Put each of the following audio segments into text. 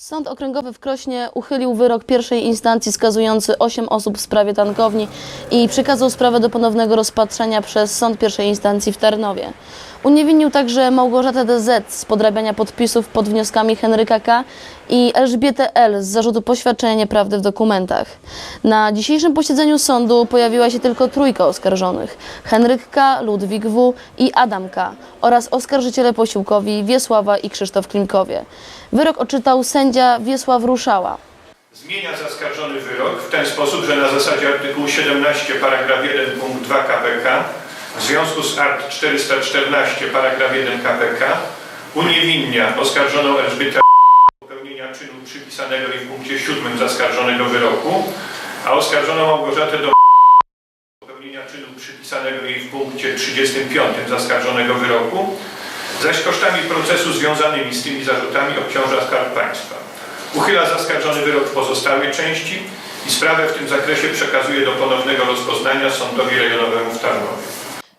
Sąd Okręgowy w Krośnie uchylił wyrok pierwszej instancji skazujący 8 osób w sprawie tankowni i przekazał sprawę do ponownego rozpatrzenia przez Sąd pierwszej instancji w Tarnowie. Uniewinnił także Małgorzatę DZ z podrabiania podpisów pod wnioskami Henryka K. i Elżbietę L. z zarzutu poświadczenia nieprawdy w dokumentach. Na dzisiejszym posiedzeniu sądu pojawiła się tylko trójka oskarżonych: Henryk K., Ludwik W. i Adam K. oraz oskarżyciele posiłkowi Wiesława i Krzysztof Klimkowie. Wyrok odczytał sędzia Wiesław Ruszała. Zmienia zaskarżony wyrok w ten sposób, że na zasadzie artykułu 17 paragraf 1 punkt 2 KPK w związku z art 414 paragraf 1 KPK uniewinnia oskarżoną Elżbietę popełnienia czynu przypisanego jej w punkcie 7 zaskarżonego wyroku, a oskarżoną Małgorzatę do popełnienia czynu przypisanego jej w punkcie 35 zaskarżonego wyroku, zaś kosztami procesu związanymi z tymi zarzutami obciąża Skarb Państwa. Uchyla zaskarżony wyrok w pozostałej części i sprawę w tym zakresie przekazuje do ponownego rozpoznania Sądowi Rejonowemu w Tarnowie.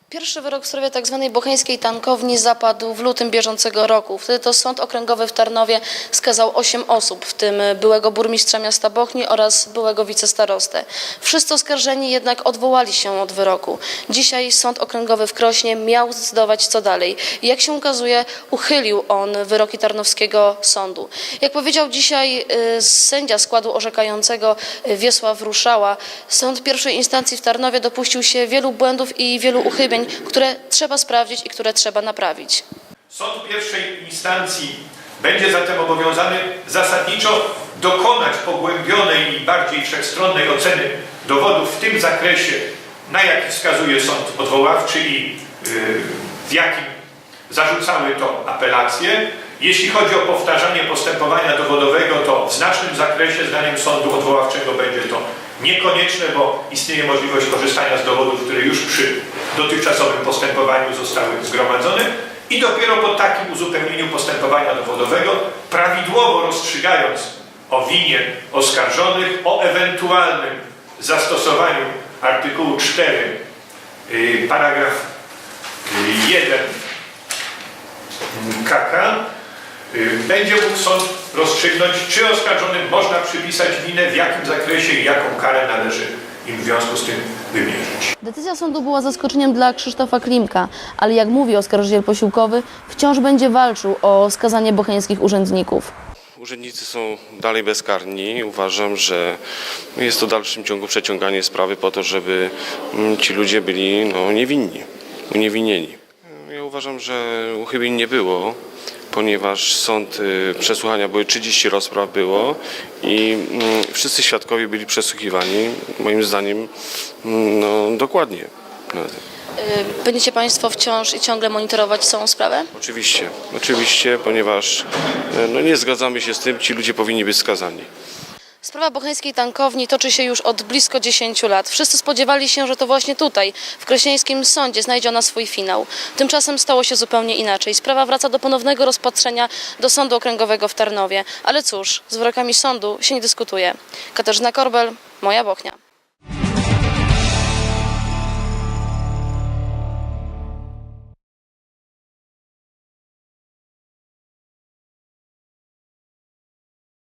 Pierwszy wyrok w sprawie tzw. bocheńskiej tankowni zapadł w lutym bieżącego roku. Wtedy to Sąd Okręgowy w Tarnowie skazał 8 osób, w tym byłego burmistrza miasta Bochni oraz byłego wicestarostę. Wszyscy oskarżeni jednak odwołali się od wyroku. Dzisiaj Sąd Okręgowy w Krośnie miał zdecydować co dalej. Jak się ukazuje, uchylił on wyroki Tarnowskiego Sądu. Jak powiedział dzisiaj y, sędzia składu orzekającego y, Wiesław Ruszała, sąd pierwszej instancji w Tarnowie dopuścił się wielu błędów i wielu uchybień, które trzeba sprawdzić i które trzeba naprawić. Sąd pierwszej instancji będzie zatem obowiązany zasadniczo dokonać pogłębionej i bardziej wszechstronnej oceny dowodów w tym zakresie, na jaki wskazuje sąd odwoławczy i yy, w jakim zarzucały to apelacje. Jeśli chodzi o powtarzanie postępowania dowodowego, to w znacznym zakresie, zdaniem sądu odwoławczego, będzie to niekonieczne, bo istnieje możliwość korzystania z dowodów, które już przy dotychczasowym postępowaniu zostały zgromadzone i dopiero po takim uzupełnieniu postępowania dowodowego, prawidłowo rozstrzygając o winie oskarżonych, o ewentualnym zastosowaniu artykułu 4, yy, paragraf yy, 1 KK, y, będzie mógł sąd rozstrzygnąć, czy oskarżonym można przypisać winę, w jakim zakresie i jaką karę należy im w związku z tym wymierzyć. Decyzja sądu była zaskoczeniem dla Krzysztofa Klimka, ale jak mówi oskarżyciel posiłkowy, wciąż będzie walczył o skazanie bocheńskich urzędników. Urzędnicy są dalej bezkarni. Uważam, że jest to w dalszym ciągu przeciąganie sprawy po to, żeby mm, ci ludzie byli no, niewinni, uniewinnieni. Ja uważam, że uchybień nie było, ponieważ sąd, y, przesłuchania były 30 rozpraw było i mm, wszyscy świadkowie byli przesłuchiwani, moim zdaniem, mm, no, dokładnie. Y, Będziecie Państwo wciąż i ciągle monitorować całą sprawę? Oczywiście, oczywiście, ponieważ e, no, nie zgadzamy się z tym, ci ludzie powinni być skazani. Sprawa bocheńskiej tankowni toczy się już od blisko 10 lat. Wszyscy spodziewali się, że to właśnie tutaj, w Krośnieńskim Sądzie, znajdzie ona swój finał. Tymczasem stało się zupełnie inaczej. Sprawa wraca do ponownego rozpatrzenia do Sądu Okręgowego w Tarnowie. Ale cóż, z wyrokami sądu się nie dyskutuje. Katarzyna Korbel, Moja Bochnia.